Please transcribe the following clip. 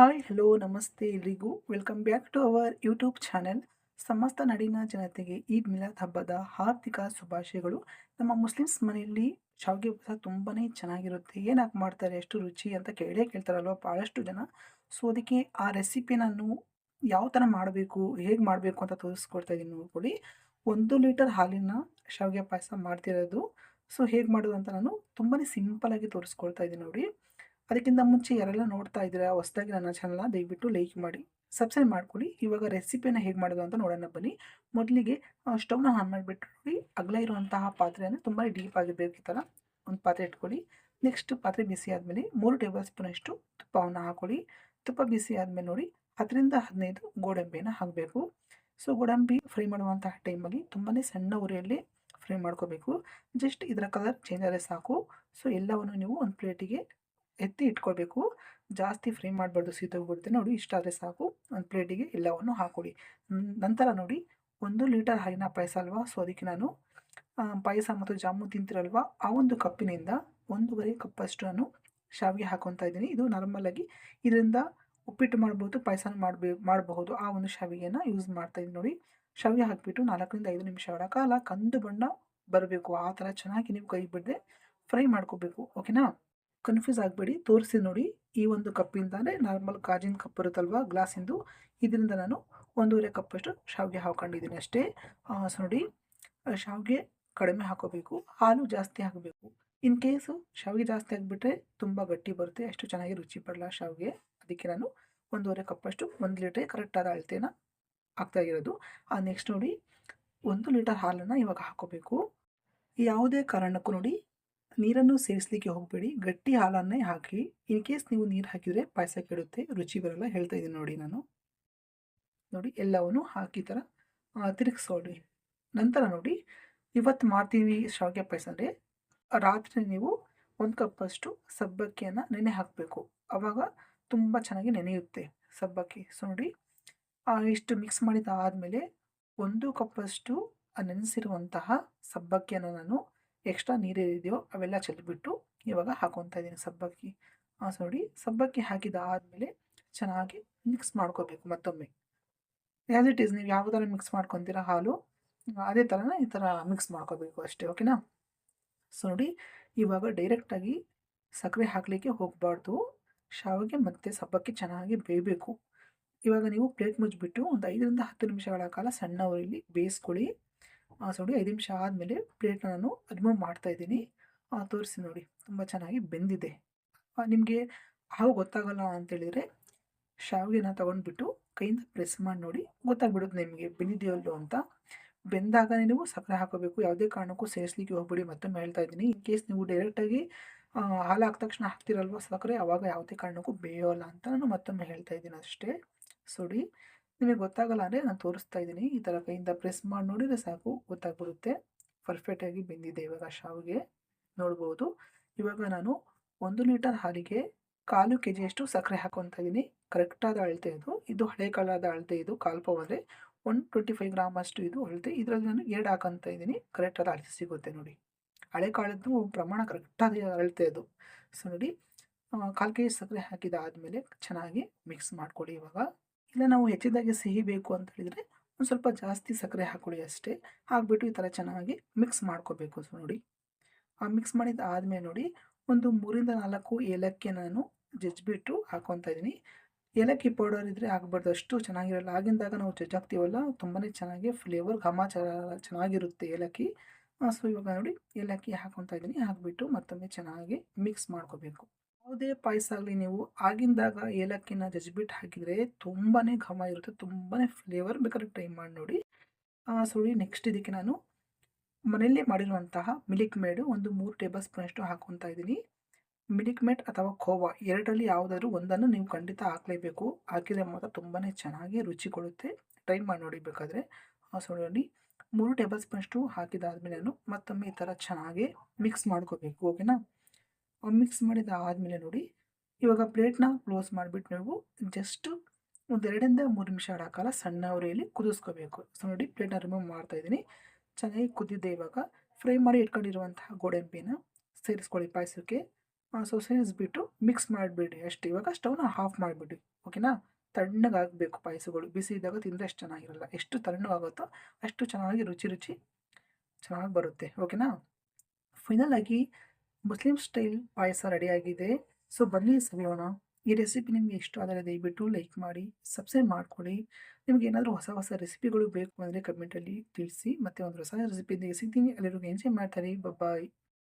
Hi hello ನಮಸ್ತೆ ಎಲ್ರಿಗೂ. Welcome back to our YouTube channel ಸಮಸ್ತ ನಾಡಿನ ಜನತೆಗೆ ಈದ್ ಮಿಲಾದ್ ಹಬ್ಬದ ಹಾರ್ದಿಕ ಶುಭಾಶಯಗಳು. ನಮ್ಮ ಮುಸ್ಲಿಮ್ಸ್ ಮನೆಯಲ್ಲಿ ಶಾವಿಗೆ ಪಾಯಸ ತುಂಬಾ ಚೆನ್ನಾಗಿರುತ್ತೆ. ಏನಾಗಿ ಮಾಡ್ತಾರೆ, ಎಷ್ಟು ರುಚಿ ಅಂತ ಕೇಳೇ ಕೇಳ್ತಾರಲ್ವ ಭಾಳಷ್ಟು ಜನ. ಸೊ ಅದಕ್ಕೆ ಆ ರೆಸಿಪಿ ನಾನು ಯಾವ ಥರ ಮಾಡಬೇಕು, ಹೇಗೆ ಮಾಡಬೇಕು ಅಂತ ತೋರಿಸ್ಕೊಡ್ತಾ ಇದ್ದೀನಿ ನೋಡ್ಕೊಳ್ಳಿ. ಒಂದು ಲೀಟರ್ ಹಾಲಿನ ಶಾವಿಗೆ ಪಾಯಸ ಮಾಡ್ತಿರೋದು. ಸೊ ಹೇಗೆ ಮಾಡೋದು ಅಂತ ನಾನು ತುಂಬಾ ಸಿಂಪಲಾಗಿ ತೋರಿಸ್ಕೊಳ್ತಾ ಇದ್ದೀನಿ ನೋಡಿ. ಅದಕ್ಕಿಂತ ಮುಂಚೆ ಯಾರೆಲ್ಲ ನೋಡ್ತಾ ಇದ್ದೀರಾ, ಹೊಸದಾಗಿ ನನ್ನ ಚಾನಲ್ನ ದಯವಿಟ್ಟು ಲೈಕ್ ಮಾಡಿ ಸಬ್ಸ್ಕ್ರೈಬ್ ಮಾಡ್ಕೊಳ್ಳಿ. ಇವಾಗ ರೆಸಿಪಿನ ಹೇಗೆ ಮಾಡೋದು ಅಂತ ನೋಡೋಣ ಬನ್ನಿ. ಮೊದಲಿಗೆ ಸ್ಟವ್ನ ಆನ್ ಮಾಡಿಬಿಟ್ಟು ನೋಡಿ ಅಗಲ ಇರುವಂತಹ ಪಾತ್ರೆಯನ್ನು ತುಂಬ ಡೀಪ್ ಆಗಿರಬೇಕು ಈ ಥರ ಒಂದು ಪಾತ್ರೆ ಇಟ್ಕೊಳ್ಳಿ. ನೆಕ್ಸ್ಟ್ ಪಾತ್ರೆ ಬಿಸಿ ಆದಮೇಲೆ ಮೂರು ಟೇಬಲ್ ಸ್ಪೂನಷ್ಟು ತುಪ್ಪವನ್ನು ಹಾಕೊಳ್ಳಿ. ತುಪ್ಪ ಬಿಸಿ ಆದಮೇಲೆ ನೋಡಿ, ಹತ್ತರಿಂದ ಹದಿನೈದು ಗೋಡಂಬಿಯನ್ನು ಹಾಕಬೇಕು. ಸೊ ಗೋಡಂಬಿ ಫ್ರೈ ಮಾಡುವಂತಹ ಟೈಮಲ್ಲಿ ತುಂಬಾ ಸಣ್ಣ ಉರಿಯಲ್ಲಿ ಫ್ರೈ ಮಾಡ್ಕೋಬೇಕು. ಜಸ್ಟ್ ಇದರ ಕಲರ್ ಚೇಂಜ್ ಆದರೆ ಸಾಕು. ಸೊ ಎಲ್ಲವನ್ನು ನೀವು ಒಂದು ಪ್ಲೇಟಿಗೆ ಎತ್ತಿ ಇಟ್ಕೊಳ್ಬೇಕು. ಜಾಸ್ತಿ ಫ್ರೈ ಮಾಡಬಾರ್ದು ಸೀತೋಗ್ಬಿಡುತ್ತೆ ನೋಡಿ ಇಷ್ಟಾದರೆ ಸಾಕು. ಒಂದು ಪ್ಲೇಟಿಗೆ ಎಲ್ಲವನ್ನು ಹಾಕೊಳ್ಳಿ ನಂತರ ನೋಡಿ, ಒಂದು ಲೀಟರ್ ಹಾಲಿನ ಪಾಯಸ ಅಲ್ವಾ? ಸೊ, ಅದಕ್ಕೆ ನಾನು ಪಾಯಸ ಮತ್ತು ಜಾಮೂನ್ ತಿಂತಿರಲ್ವಾ? ಆ ಒಂದು ಕಪ್ಪಿನಿಂದ ಒಂದೂವರೆ ಕಪ್ಪಷ್ಟು ನಾನು ಶಾವಿಗೆ ಹಾಕೊತಾ ಇದ್ದೀನಿ. ಇದು ನಾರ್ಮಲಾಗಿ ಇದರಿಂದ ಉಪ್ಪಿಟ್ಟು ಮಾಡ್ಬೋದು ಪಾಯಸ ಮಾಡಬೇ, ಮಾಡಬಹುದು. ಆ ಒಂದು ಶಾವಿಗೆನ ಯೂಸ್ ಮಾಡ್ತಾ ಇದ್ದೀನಿ ನೋಡಿ. ಶಾವಿಗೆ ಹಾಕಿಬಿಟ್ಟು ನಾಲ್ಕರಿಂದ ಐದು ನಿಮಿಷಗಳ ಕಾಲ ಕಂದು ಬಣ್ಣ ಬರಬೇಕು. ಆ ಥರ ಚೆನ್ನಾಗಿ ನೀವು ಕೈ ಬಿಡದೆ ಫ್ರೈ ಮಾಡ್ಕೋಬೇಕು. ಓಕೆನಾ? ಕನ್ಫ್ಯೂಸ್ ಆಗಬೇಡಿ. ತೋರಿಸಿ ನೋಡಿ. ಈ ಒಂದು ಕಪ್ಪಿಂದಾನೆ ನಾರ್ಮಲ್ ಗಾಜಿನ ಕಪ್ ಇರುತ್ತಲ್ವಾ? ಗ್ಲಾಸಿಂದು ಇದರಿಂದ ನಾನು ಒಂದೂವರೆ ಕಪ್ಪಷ್ಟು ಶಾವಿಗೆ ಹಾಕೊಂಡಿದ್ದೀನಿ ಅಷ್ಟೇ. ಸೊ ನೋಡಿ ಶಾವಿಗೆ ಕಡಿಮೆ ಹಾಕೋಬೇಕು. ಹಾಲು ಜಾಸ್ತಿ ಹಾಕಬೇಕು. ಇನ್ ಕೇಸು ಶಾವಿಗೆ ಜಾಸ್ತಿ ಆಗಿಬಿಟ್ರೆ ತುಂಬ ಗಟ್ಟಿ ಬರುತ್ತೆ. ಅಷ್ಟು ಚೆನ್ನಾಗಿ ರುಚಿ ಪಡಲ್ಲ ಶಾವಿಗೆ. ಅದಕ್ಕೆ ನಾನು ಒಂದೂವರೆ ಕಪ್ಪಷ್ಟು ಒಂದು ಲೀಟರ್ ಕರೆಕ್ಟಾದ ಅಳತೆನ ಆಗ್ತಾ ಆ ನೆಕ್ಸ್ಟ್ ನೋಡಿ, ಒಂದು ಲೀಟರ್ ಹಾಲನ್ನು ಇವಾಗ ಹಾಕೋಬೇಕು. ಯಾವುದೇ ಕಾರಣಕ್ಕೂ ನೋಡಿ ನೀರನ್ನು ಸೇರಿಸಲಿಕ್ಕೆ ಹೋಗಬೇಡಿ. ಗಟ್ಟಿ ಹಾಲನ್ನೇ ಹಾಕಿ. ಇನ್ ಕೇಸ್ ನೀವು ನೀರು ಹಾಕಿದರೆ ಪಾಯಸ ಕೆಡುತ್ತೆ, ರುಚಿ ಬರಲ್ಲ ಹೇಳ್ತಾ ಇದ್ದೀನಿ ನೋಡಿ ನಾನು. ನೋಡಿ ಎಲ್ಲವನ್ನು ಹಾಕಿ ಥರ ತಿರುಗಿಸೋಡಿ ನಂತರ ನೋಡಿ ಇವತ್ತು ಮಾಡ್ತೀವಿ ಶಾವಿಗೆ ಪಾಯಸ ಅಂದರೆ ರಾತ್ರಿ ನೀವು ಒಂದು ಕಪ್ಪಷ್ಟು ಸಬ್ಬಕ್ಕಿಯನ್ನು ನೆನೆ ಹಾಕಬೇಕು. ಆವಾಗ ತುಂಬ ಚೆನ್ನಾಗಿ ನೆನೆಯುತ್ತೆ ಸಬ್ಬಕ್ಕಿ. ಸೊ ನೋಡಿ ಇಷ್ಟು ಮಿಕ್ಸ್ ಮಾಡಿದ ಆದಮೇಲೆ ಒಂದು ಕಪ್ಪಷ್ಟು ನೆನೆಸಿರುವಂತಹ ಸಬ್ಬಕ್ಕಿಯನ್ನು ನಾನು ಎಕ್ಸ್ಟ್ರಾ ನೀರೇನಿದೆಯೋ ಅವೆಲ್ಲ ಚೆಲ್ಬಿಟ್ಟು ಇವಾಗ ಹಾಕೊತಾ ಇದ್ದೀನಿ ಸಬ್ಬಕ್ಕಿ. ಸೊ ನೋಡಿ ಸಬ್ಬಕ್ಕಿ ಹಾಕಿದ ಆದಮೇಲೆ ಚೆನ್ನಾಗಿ ಮಿಕ್ಸ್ ಮಾಡ್ಕೋಬೇಕು ಮತ್ತೊಮ್ಮೆ. ಆ್ಯಸ್ ಇಟ್ ಈಸ್ ನೀವು ಯಾವ ಥರ ಮಿಕ್ಸ್ ಮಾಡ್ಕೊತೀರ ಹಾಲು, ಅದೇ ಥರನೇ ಈ ಥರ ಮಿಕ್ಸ್ ಮಾಡ್ಕೋಬೇಕು ಅಷ್ಟೇ ಓಕೆನಾ ಸೊ ನೋಡಿ ಇವಾಗ ಡೈರೆಕ್ಟಾಗಿ ಸಕ್ಕರೆ ಹಾಕಲಿಕ್ಕೆ ಹೋಗಬಾರ್ದು. ಶಾವಿಗೆ ಮತ್ತು ಸಬ್ಬಕ್ಕಿ ಚೆನ್ನಾಗಿ ಬೇಯಬೇಕು. ಇವಾಗ ನೀವು ಪ್ಲೇಟ್ ಮುಚ್ಚಿಬಿಟ್ಟು ಒಂದು ಐದರಿಂದ ಹತ್ತು ನಿಮಿಷಗಳ ಕಾಲ ಸಣ್ಣ ಉರಿಲಿ ಬೇಯಿಸ್ಕೊಳ್ಳಿ. ನೋಡಿ ಐದು ನಿಮಿಷ ಆದಮೇಲೆ ಪ್ಲೇಟ್ನ ನಾನು ರಿಮೂವ್ ಮಾಡ್ತಾಯಿದ್ದೀನಿ ತೋರಿಸಿ ನೋಡಿ. ತುಂಬ ಚೆನ್ನಾಗಿ ಬೆಂದಿದೆ. ನಿಮಗೆ ಹಾವು ಗೊತ್ತಾಗಲ್ಲ ಅಂತೇಳಿದರೆ ಶಾವಿಗೆನ ತೊಗೊಂಡ್ಬಿಟ್ಟು ಕೈಯಿಂದ ಪ್ರೆಸ್ ಮಾಡಿ ನೋಡಿ. ಗೊತ್ತಾಗ್ಬಿಡುತ್ತೆ ನಿಮಗೆ ಬೆಂದಿದೆಯಲ್ಲೋ ಅಂತ. ಬೆಂದಾಗ ನೀವು ಸಕ್ಕರೆ ಹಾಕೋಬೇಕು. ಯಾವುದೇ ಕಾರಣಕ್ಕೂ ಸೇರಿಸ್ಲಿಕ್ಕೆ ಹೋಗ್ಬಿಡಿ. ಮತ್ತೊಮ್ಮೆ ಹೇಳ್ತಾ ಇದ್ದೀನಿ. ಇನ್ ಕೇಸ್ ನೀವು ಡೈರೆಕ್ಟಾಗಿ ಹಾಲು ಹಾಕಿದ ತಕ್ಷಣ ಹಾಕ್ತಿರಲ್ವ ಸಕ್ಕರೆ? ಆವಾಗ ಯಾವುದೇ ಕಾರಣಕ್ಕೂ ಬೇಯೋಲ್ಲ ಅಂತ ನಾನು ಮತ್ತೊಮ್ಮೆ ಹೇಳ್ತಾ ಇದ್ದೀನಿ ಅಷ್ಟೇ. ಸೊಡಿ ನಿಮಗೆ ಗೊತ್ತಾಗಲ್ಲ ಅಂದರೆ ನಾನು ತೋರಿಸ್ತಾ ಇದ್ದೀನಿ. ಈ ಥರ ಕೈಯಿಂದ ಪ್ರೆಸ್ ಮಾಡಿ ನೋಡಿದರೆ ಸಾಕು, ಗೊತ್ತಾಗ್ಬಿಡುತ್ತೆ. ಪರ್ಫೆಕ್ಟಾಗಿ ಬೆಂದಿದೆ ಇವಾಗ ಶಾವಿಗೆ. ನೋಡ್ಬೋದು. ಇವಾಗ ನಾನು ಒಂದು ಲೀಟರ್ ಹಾಲಿಗೆ ಕಾಲು ಕೆ ಜಿಯಷ್ಟು ಸಕ್ಕರೆ ಹಾಕೊತಾ ಇದ್ದೀನಿ. ಕರೆಕ್ಟಾದ ಅಳತೆ ಇದು ಇದು ಹಳೆ ಕಾಲದ ಅಳತೆ ಇದು, ಕಾಲು ಪಾವ್ ಒನ್ ಟ್ವೆಂಟಿ ಫೈವ್ ಗ್ರಾಮ್ ಅಷ್ಟು ಇದು ಅಳತೆ. ಇದರಲ್ಲಿ ನಾನು ಎರಡು ಹಾಕೊತ ಇದ್ದೀನಿ. ಕರೆಕ್ಟಾದ ಅಳತೆ ಸಿಗುತ್ತೆ ನೋಡಿ. ಹಳೆ ಕಾಲದ್ದು ಪ್ರಮಾಣ ಕರೆಕ್ಟಾದ ಅಳತೆ ಅದು. ಸೊ ನೋಡಿ ಕಾಲು ಕೆ ಜಿ ಸಕ್ಕರೆ ಹಾಕಿದ ಆದಮೇಲೆ ಚೆನ್ನಾಗಿ ಮಿಕ್ಸ್ ಮಾಡ್ಕೊಳ್ಳಿ ಇವಾಗ. ಇಲ್ಲ ನಾವು ಹೆಚ್ಚಿದಾಗೆ ಸಿಹಿ ಬೇಕು ಅಂತ ಹೇಳಿದರೆ ಒಂದು ಸ್ವಲ್ಪ ಜಾಸ್ತಿ ಸಕ್ಕರೆ ಹಾಕೊಳ್ಳಿ ಅಷ್ಟೇ. ಹಾಕ್ಬಿಟ್ಟು ಈ ಥರ ಚೆನ್ನಾಗಿ ಮಿಕ್ಸ್ ಮಾಡ್ಕೋಬೇಕು ಸೊ ನೋಡಿ. ಆ ಮಿಕ್ಸ್ ಮಾಡಿದ ಆದಮೇಲೆ ನೋಡಿ ಒಂದು ಮೂರಿಂದ ನಾಲ್ಕು ಏಲಕ್ಕಿ ನಾನು ಜಜ್ಜಿಬಿಟ್ಟು ಹಾಕೊತಾ ಇದ್ದೀನಿ. ಏಲಕ್ಕಿ ಪೌಡರ್ ಇದ್ದರೆ ಆಗಬಾರ್ದು, ಅಷ್ಟು ಚೆನ್ನಾಗಿರಲ್ಲ. ಆಗಿಂದಾಗ ನಾವು ಜಜ್ಜಾಕ್ತೀವಲ್ಲ ತುಂಬಾ ಚೆನ್ನಾಗಿ ಫ್ಲೇವರ್ ಘಮ ಚೆನ್ನಾಗಿರುತ್ತೆ ಏಲಕ್ಕಿ. ಸೊ ಇವಾಗ ನೋಡಿ ಏಲಕ್ಕಿ ಹಾಕೊತಾ ಇದ್ದೀನಿ. ಹಾಕಿಬಿಟ್ಟು ಮತ್ತೊಮ್ಮೆ ಚೆನ್ನಾಗಿ ಮಿಕ್ಸ್ ಮಾಡ್ಕೋಬೇಕು. ಯಾವುದೇ ಪಾಯಸ ಆಗಲಿ, ನೀವು ಆಗಿಂದಾಗ ಏಲಕ್ಕಿನ ಜಜ್ಬಿಟ್ಟು ಹಾಕಿದರೆ ತುಂಬಾ ಘಮ ಇರುತ್ತೆ ತುಂಬಾ ಫ್ಲೇವರ್ ಬೇಕಾದ್ರೆ ಟ್ರೈ ಮಾಡಿ ನೋಡಿ. ಸುಳಿ ನೆಕ್ಸ್ಟ್ ಇದಕ್ಕೆ ನಾನು ಮನೆಯಲ್ಲೇ ಮಾಡಿರುವಂತಹ ಮಿಲ್ಕ್ ಮೇಡು ಒಂದು ಮೂರು ಟೇಬಲ್ ಸ್ಪೂನಷ್ಟು ಹಾಕೊತಾ ಇದ್ದೀನಿ. ಮಿಲ್ಕ್ ಮೇಡ್ ಅಥವಾ ಖೋವಾ ಎರಡರಲ್ಲಿ ಯಾವುದಾದ್ರೂ ಒಂದನ್ನು ನೀವು ಖಂಡಿತ ಹಾಕಲೇಬೇಕು. ಹಾಕಿದರೆ ಮಾತ್ರ ತುಂಬಾ ಚೆನ್ನಾಗಿ ರುಚಿ ಕೊಡುತ್ತೆ ಟ್ರೈ ಮಾಡಿ ನೋಡಿ ಬೇಕಾದರೆ. ಸುಳಿಯಲ್ಲಿ ಮೂರು ಟೇಬಲ್ ಸ್ಪೂನಷ್ಟು ಹಾಕಿದಾದ್ಮೇಲೆ ನಾನು ಮತ್ತೊಮ್ಮೆ ಈ ಥರ ಚೆನ್ನಾಗಿ ಮಿಕ್ಸ್ ಮಾಡ್ಕೋಬೇಕು ಓಕೆನಾ ಮಿಕ್ಸ್ ಮಾಡಿದ ಆದಮೇಲೆ ನೋಡಿ, ಇವಾಗ ಪ್ಲೇಟ್ನ ಕ್ಲೋಸ್ ಮಾಡಿಬಿಟ್ಟು ನೀವು ಜಸ್ಟು ಒಂದು ಎರಡರಿಂದ ಮೂರು ನಿಮಿಷ ಕಾಲ ಸಣ್ಣ ಉರಿಯಲ್ಲಿ ಕುದಿಸ್ಕೋಬೇಕು. ಸೊ ನೋಡಿ ಪ್ಲೇಟ್ನ ರಿಮೂವ್ ಮಾಡ್ತಾಯಿದ್ದೀನಿ ಚೆನ್ನಾಗಿ ಕುದ್ದಿದ್ದೆ ಇವಾಗ ಫ್ರೈ ಮಾಡಿ ಇಟ್ಕೊಂಡಿರುವಂತಹ ಗೋಡಂಬಿನ ಸೇರಿಸ್ಕೊಳ್ಳಿ ಪಾಯಸಕ್ಕೆ. ಸೊ ಸೇರಿಸ್ಬಿಟ್ಟು ಮಿಕ್ಸ್ ಮಾಡಿಬಿಡಿ ಅಷ್ಟು. ಇವಾಗ ಸ್ಟವ್ನ ಆಫ್ ಮಾಡಿಬಿಡಿ. ಓಕೆನಾ ತಣ್ಣಗಾಗಬೇಕು ಪಾಯಸಗಳು. ಬಿಸಿ ಇದ್ದಾಗ ತಿಂದರೆ ಅಷ್ಟು ಚೆನ್ನಾಗಿರಲ್ಲ. ಎಷ್ಟು ತಣ್ಣಗಾಗುತ್ತೋ ಅಷ್ಟು ಚೆನ್ನಾಗಿ ರುಚಿ ರುಚಿ ಚೆನ್ನಾಗಿ ಬರುತ್ತೆ. ಓಕೆನಾ ಫೈನಲ್ ಆಗಿ ಮುಸ್ಲಿಂ ಸ್ಟೈಲ್ ಪಾಯಸ ರೆಡಿಯಾಗಿದೆ. ಸೊ ಬನ್ನಿ ಸವಿಯೋಣ. ಈ ರೆಸಿಪಿ ನಿಮಗೆ ಇಷ್ಟ ಆದರೆ ದಯವಿಟ್ಟು ಲೈಕ್ ಮಾಡಿ, ಸಬ್ಸ್ಕ್ರೈಬ್ ಮಾಡ್ಕೊಳ್ಳಿ. ನಿಮಗೆ ಏನಾದರೂ ಹೊಸ ಹೊಸ ರೆಸಿಪಿಗಳು ಬೇಕು ಅಂದರೆ ಕಮೆಂಟಲ್ಲಿ ತಿಳಿಸಿ. ಮತ್ತೆ ಒಂದು ಹೊಸ ರೆಸಿಪಿಯಿಂದ ಸಿಗ್ತೀನಿ. ಎಲ್ಲರಿಗೂ ಎಂಜಾಯ್ ಮಾಡ್ತಾರೆ. ಬಾಯ್